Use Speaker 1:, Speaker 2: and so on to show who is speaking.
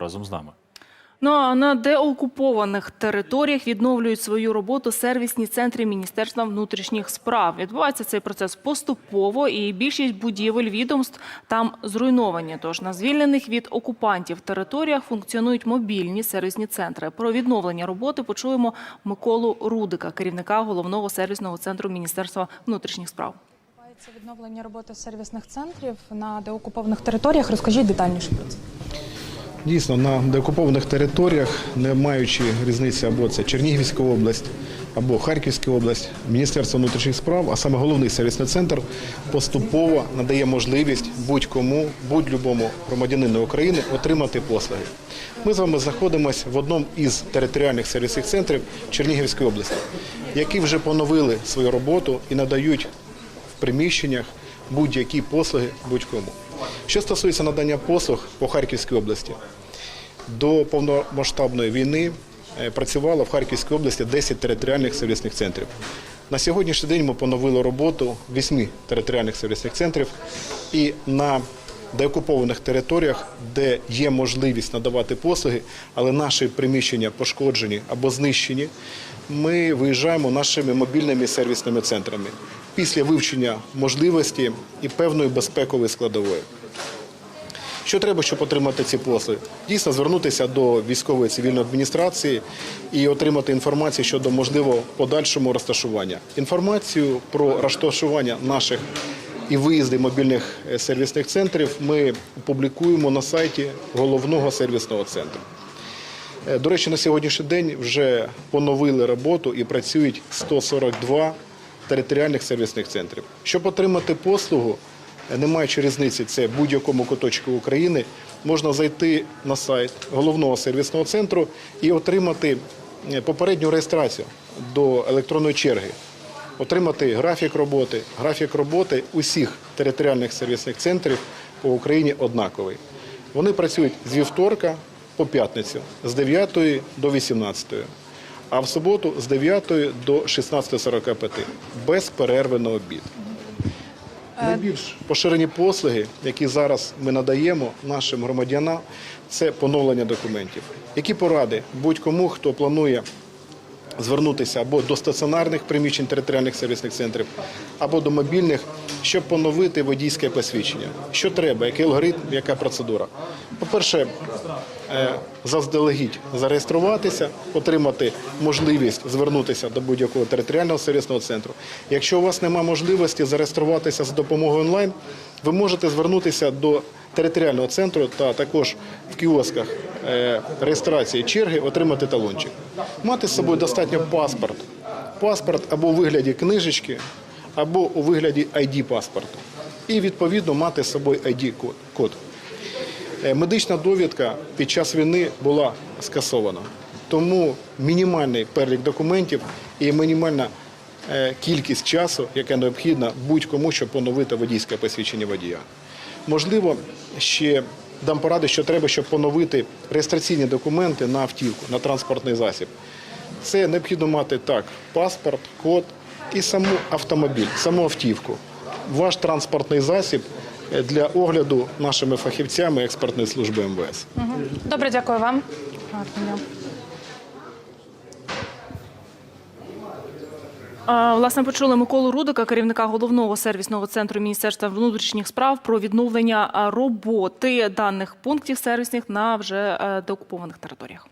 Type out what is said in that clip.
Speaker 1: разом з нами.
Speaker 2: Ну а на деокупованих територіях відновлюють свою роботу сервісні центри Міністерства внутрішніх справ. Відбувається цей процес поступово, і більшість будівель відомств там зруйновані. Тож на звільнених від окупантів територіях функціонують мобільні сервісні центри. Про відновлення роботи почуємо Миколу Рудика, керівника головного сервісного центру Міністерства внутрішніх справ.
Speaker 3: Відбувається відновлення роботи сервісних центрів на деокупованих територіях. Розкажіть детальніше про це.
Speaker 4: Дійсно, на деокупованих територіях, не маючи різниці або це Чернігівська область, або Харківська область, Міністерство внутрішніх справ, а саме головний сервісний центр, поступово надає можливість будь-кому, будь-любому громадянину України отримати послуги. Ми з вами знаходимося в одному із територіальних сервісних центрів Чернігівської області, які вже поновили свою роботу і надають в приміщеннях будь-які послуги будь-кому. Що стосується надання послуг по Харківській області, до повномасштабної війни е, працювало в Харківській області 10 територіальних сервісних центрів. На сьогоднішній день ми поновили роботу 8 територіальних сервісних центрів і на деокупованих територіях, де є можливість надавати послуги, але наші приміщення пошкоджені або знищені, ми виїжджаємо нашими мобільними сервісними центрами після вивчення можливості і певної безпекової складової. Що треба, щоб отримати ці послуги? Дійсно, звернутися до військової цивільної адміністрації і отримати інформацію щодо можливого подальшому розташування. Інформацію про розташування наших і виїзди мобільних е, сервісних центрів ми опублікуємо на сайті головного сервісного центру. Е, До речі, на сьогоднішній день вже поновили роботу і працюють 142 територіальних сервісних центрів. Щоб отримати послугу, не маючи різниці, це будь-якому куточку України, можна зайти на сайт головного сервісного центру і отримати е, попередню реєстрацію до електронної черги. Отримати графік роботи. Графік роботи усіх територіальних сервісних центрів по Україні однаковий. Вони працюють з вівторка по п'ятницю з 9 до 18, а в суботу з 9 до 16.45 без перерви на обід. Найбільш поширені послуги, які зараз ми надаємо нашим громадянам, це поновлення документів. Які поради будь-кому, хто планує звернутися або до стаціонарних приміщень територіальних сервісних центрів, або до мобільних, щоб поновити водійське посвідчення. Що треба, який алгоритм, яка процедура? По-перше, е, заздалегідь зареєструватися, отримати можливість звернутися до будь-якого територіального сервісного центру. Якщо у вас немає можливості зареєструватися за допомогою онлайн, ви можете звернутися до територіального центру та також в кіосках е, реєстрації черги отримати талончик. Мати з собою достатньо паспорт. Паспорт або у вигляді книжечки, або у вигляді ID-паспорту. І відповідно мати з собою ID-код. Е, Медична довідка під час війни була скасована. Тому мінімальний перелік документів і мінімальна е, кількість часу, яка необхідна будь-кому, щоб поновити водійське посвідчення водія. Можливо, ще дам поради, що треба, щоб поновити реєстраційні документи на автівку, на транспортний засіб. Це необхідно мати так: паспорт, код і саму автомобіль, саму автівку. Ваш транспортний засіб е, для огляду нашими фахівцями експертної служби МВС.
Speaker 3: Добре, дякую вам.
Speaker 2: Власне, почули Миколу Рудика, керівника головного сервісного центру Міністерства внутрішніх справ, про відновлення роботи даних пунктів сервісних на вже е, деокупованих територіях.